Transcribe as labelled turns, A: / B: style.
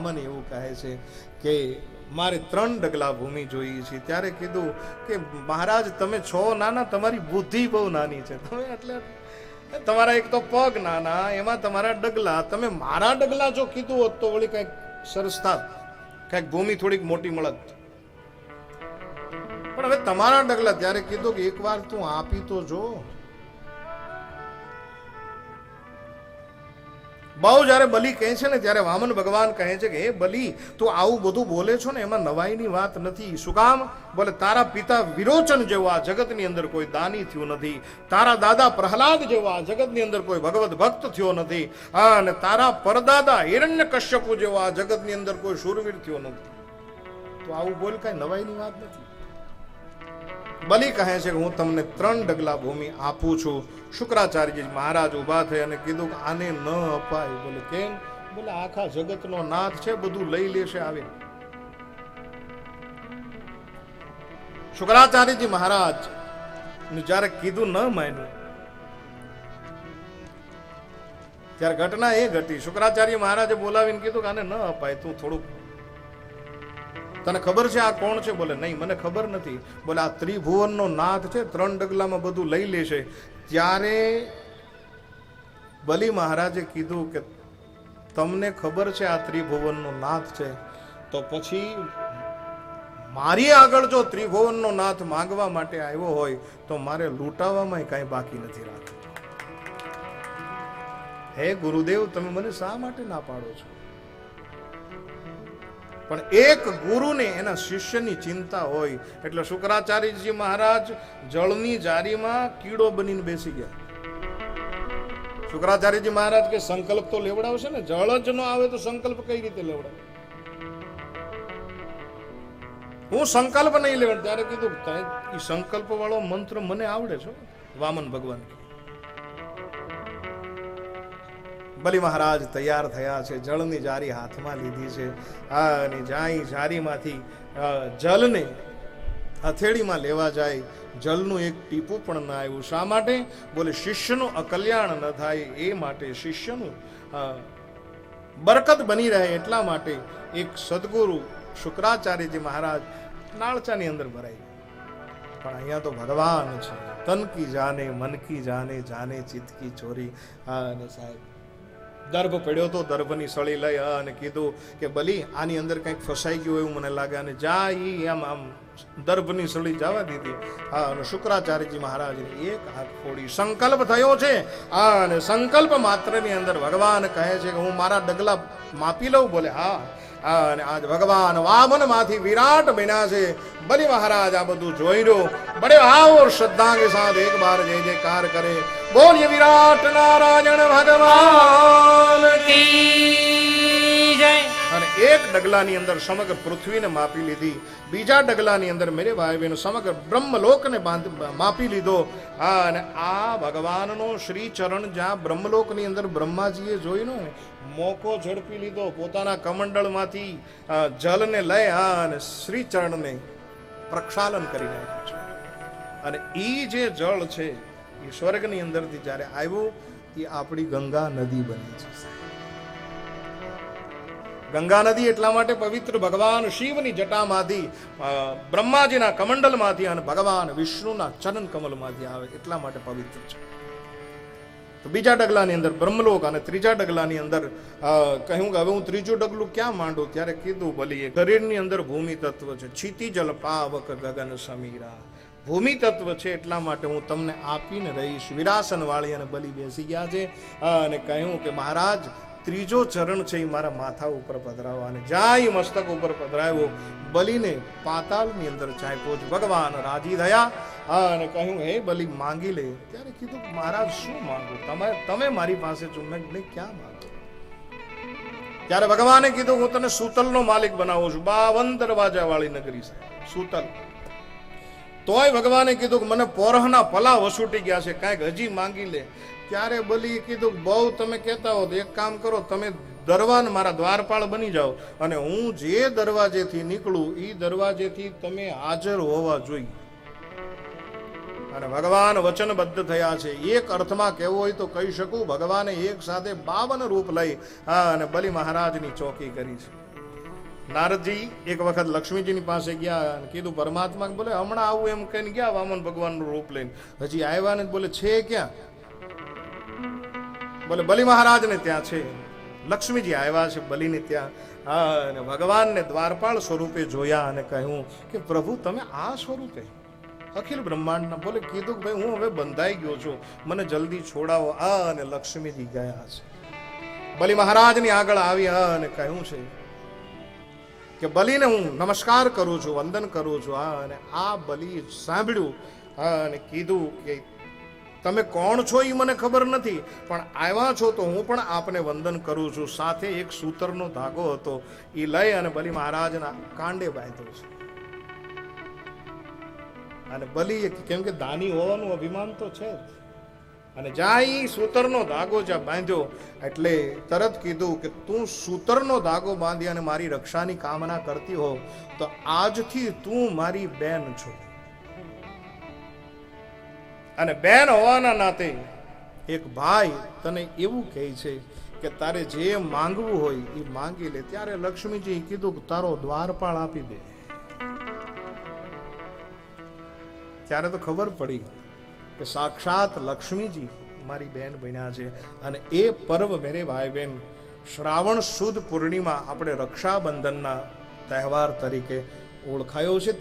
A: વામન એવું કહે છે કે મારે ત્રણ ડગલા ભૂમિ જોઈએ છે. ત્યારે કીધું કે મહારાજ, તમે છો નાના, તમારી બુદ્ધિ બહુ નાની છે. તમે એટલે તમારા એક તો પગ નાના, એમાં તમારા ડગલા. તમે મારા ડગલા જો કીધું હોત તો વળી કંઈક સરસ થાત. કંઈક ભૂમિ થોડીક મોટી મળત. પણ હવે તમારા ડગલા, ત્યારે કીધું કે એકવાર તું આપી તો જો. બહુ જ્યારે બલિ કહે છે ને, ત્યારે વામન ભગવાન કહે છે કે, હે બલિ, તું આવું બધું બોલે છો ને, એમાં નવાઈની વાત નથી. શું કામ? બોલે, તારા પિતા વિરોચન જેવો આ જગતની અંદર કોઈ દાની થયું નથી. તારા દાદા પ્રહલાદ જેવો આ જગતની અંદર કોઈ ભગવત ભક્ત થયો નથી. અને તારા પરદાદા હિરણ્ય કશ્યપુ જેવો આ જગતની અંદર કોઈ શૂરવીર થયો નથી. તો આવું બોલ, કઈ નવાઈની વાત નથી. બલિ કહે છે કે હું તમને ત્રણ ડગલા ભૂમિ આપું છું. શુક્રાચાર્યજી મહારાજ ઊભા થઈ અને કીધું કે આને ન અપાય. બોલે, કેમ? બોલે, આખા જગતનો નાથ છે, બધું લઈ લેશે આવે શુક્રાચાર્યજી મહારાજ જ્યારે કીધું ન માન્યું, ત્યારે ઘટના એ ઘટી શુક્રાચાર્ય મહારાજે બોલાવીને કીધું કે આને ન અપાય, તું થોડુંક તને ખબર છે આ કોણ છે? બોલે, નહીં, મને ખબર નથી. બોલે, આ ત્રિભુવનનો નાથ છે, ત્રણ ડગલામાં બધું લઈ લેશે. ત્યારે બલિ મહારાજે કીધું કે, તમને ખબર છે આ ત્રિભુવનનો નાથ છે? તો પછી મારી આગળ જો ત્રિભુવનનો નાથ માંગવા માટે આવ્યો હોય, તો મારે લૂંટાવામાં કાંઈ બાકી નથી રાખતું હે ગુરુદેવ, તમે મને શા માટે ના પાડો છો? પણ એક ગુરુને એના શિષ્યની ચિંતા હોય. એટલે શુક્રાચાર્યજી મહારાજ જળની જારીમાં કીડો બનીને બેસી ગયા. શુક્રાચાર્યજી મહારાજ કે સંકલ્પ તો લેવડાવશે ને? જળ જ ન આવે તો સંકલ્પ કઈ રીતે લેવડાવે? હું સંકલ્પ નહીં લેવડ ત્યારે કીધું એ સંકલ્પ વાળો મંત્ર મને આવડે છે વામન ભગવાન બલિ મહારાજ તૈયાર થયા છે, જળની જારી હાથમાં લીધી છે. આ અને જાય જારીમાંથી જલને હથેળીમાં લેવા જાય, જલનું એક ટીપું પણ ના આવ્યું. શા માટે? બોલે, શિષ્યનું અકલ્યાણ ન થાય, એ માટે શિષ્યનું બરકત બની રહે એટલા માટે એક સદગુરુ શુક્રાચાર્યજી મહારાજ નાળચાની અંદર ભરાઈ પણ અહીંયા તો ભગવાન છે. તન કી જાને, મન કી જાને જાને ચિતકી ચોરી. હા, અને સાહેબ દર્ભ પડ્યો હતો દર્ભની સળી લઈ અને કીધું કે બલી, આની અંદર કંઈક ફસાઈ ગયું એવું મને લાગે. અને જા ઈ એમ આમ દર્ભની સળી જવા દીધી. હા, અને શુક્રાચાર્યજી મહારાજને એક હાથ ફોડી, સંકલ્પ થયો છે. આ અને સંકલ્પ માત્રની અંદર ભગવાન કહે છે કે હું મારા ડગલા માપી લઉં, બોલે હા હા. અને આજ ભગવાન વામનમાંથી વિરાટ બન્યા છે. બલિ મહારાજ આ બધું જોઈ રહ્યો બડે આવો ઓર શ્રદ્ધા કે સાથ એક વાર જય જયકાર કરે બોલ્ય વિરાટ નારાયણ ભગવાન
B: કી જય.
A: એક ડગલાની અંદર સમગ્ર પૃથ્વીને માપી લીધી. બીજા ડગલાની અંદર મેરે ભાઈ સમગ્ર બ્રહ્મલોકને માપી લીધો. હા, અને આ ભગવાનનો શ્રી ચરણ જ્યાં બ્રહ્મલોકની અંદર બ્રહ્માજીએ જોયું મોકો ઝડપી લીધો પોતાના કમંડળમાંથી જલને લઈ હા અને શ્રી ચરણને પ્રક્ષાલન કરી નાખ્યું છે. અને એ જે જળ છે એ સ્વર્ગની અંદરથી જ્યારે આવ્યું એ આપણી ગંગા નદી બની છે ગંગા નદી એટલા માટે પવિત્ર ભગવાન શિવની જટામાંથી બ્રહ્માજીના કમંડલમાંથી અને ભગવાન વિષ્ણુના ચરણ કમલમાંથી આવે, એટલા માટે પવિત્ર છે. તો બીજા ડગલાની અંદર બ્રહ્મલોક અને ત્રીજા ડગલાની અંદર કહ્યું કે હવે હું ત્રીજું ડગલું ક્યાં માંડું? ત્યારે કીધું ભલીએ શરીરની અંદર ભૂમિ તત્વ છે, છીતી જલ પાવક ગગન સમીરા. ભૂમિ તત્વ છે એટલા માટે હું તમને આપીને રહીશ. વિરાસન વાળી અને બલી બેસી ગયા છે. અને કહ્યું કે મહારાજ ત્રીજો ચરણ છે એ મારા માથા ઉપર પધરાવો અને જાય મસ્તક ઉપર પધરાવ્યો, બલીને પાતાળની અંદર ચાંપ્યો જ. ભગવાન રાજી થયા. અને કહ્યું, હે બલી, માંગી લે. ત્યારે કીધું મહારાજ શું માંગો? તમે તમે મારી પાસે છો. મેં ક્યાં માંગો? ત્યારે ભગવાને કીધું, હું તને સૂતલનો માલિક બનાવું છું. બાવન દરવાજા વાળી નગરી છે, સૂતલ. તોય ભગવાને કીધું કે, મને પોરહના પલા વસૂટી ગયા છે, કાંઈક હજી માંગી લે. ત્યારે બલી કીધું, બહુ તમે કહેતા હો એક કામ કરો, તમે દરવાન મારા દ્વારપાળ બની જાઓ અને હું જે દરવાજેથી નીકળું એ દરવાજેથી તમે હાજર હોવા જોઈએ. અને ભગવાન વચનબદ્ધ થયા છે. એક અર્થમાં કહેવું હોય તો કહી શકું, ભગવાને એક સાથે બાવન રૂપ લઈ, હા, અને બલિ મહારાજની ચોકી કરી છે. નારદજી એક વખત લક્ષ્મીજીની પાસે ગયા અને કીધું, પરમાત્મા, બોલે, હમણાં આવું એમ કહીને ગયા વામન ભગવાનનું રૂપ લઈને? હજી આવ્યા ને બોલે, છે ક્યાં? બોલે, બલિ મહારાજને ત્યાં છે. લક્ષ્મીજી આવ્યા છે બલિને ત્યાં. અને ભગવાનને દ્વારપાળ સ્વરૂપે જોયા અને કહ્યું કે, પ્રભુ, તમે આ સ્વરૂપે. અખિલ બ્રહ્માંડના બોલે, કીધું કે, ભાઈ, હું હવે બંધાઈ ગયો છું. મને જલ્દી છોડાવો. આ અને લક્ષ્મીજી ગયા છે. બલિ મહારાજની આગળ આવી અને કહ્યું છે કે, બલિને હું નમસ્કાર કરું છું, વંદન કરું છું. હા, અને આ બલિ સાંભળ્યું. અને કીધું કે તમે કોણ છો એ મને ખબર નથી, પણ આવ્યા છો તો હું પણ આપને વંદન કરું છું. સાથે એક સૂતરનો ધાગો હતો. એ લઈ અને બલિ મહારાજના કાંડે બાંધ્યો છે. અને બલિ કેમ કે દાની હોવાનું અભિમાન તો છે જ. અને જ્યાં એ સૂતરનો ધાગો જ્યાં બાંધ્યો, એટલે તરત કીધું કે તું સૂતરનો ધાગો બાંધી અને મારી રક્ષાની કામના કરતી હો, તો આજથી તું મારી બેન છો. અને બેન હોવાના નાતે એક ભાઈ તને એવું કહે છે કે તારે જે માંગવું હોય એ માંગી લે. ત્યારે લક્ષ્મીજી કીધું કે તારો દ્વારપાળ આપી દે. ત્યારે તો ખબર પડી કે સાક્ષાત લક્ષ્મીજી મારી બેન બન્યા છે. અને એ પર્વ મેરે ભાઈ બહેન શ્રાવણ સુદ પૂર્ણિમા આપણે રક્ષાબંધનના તહેવાર તરીકે ઓળખાયો છે. ત્યાં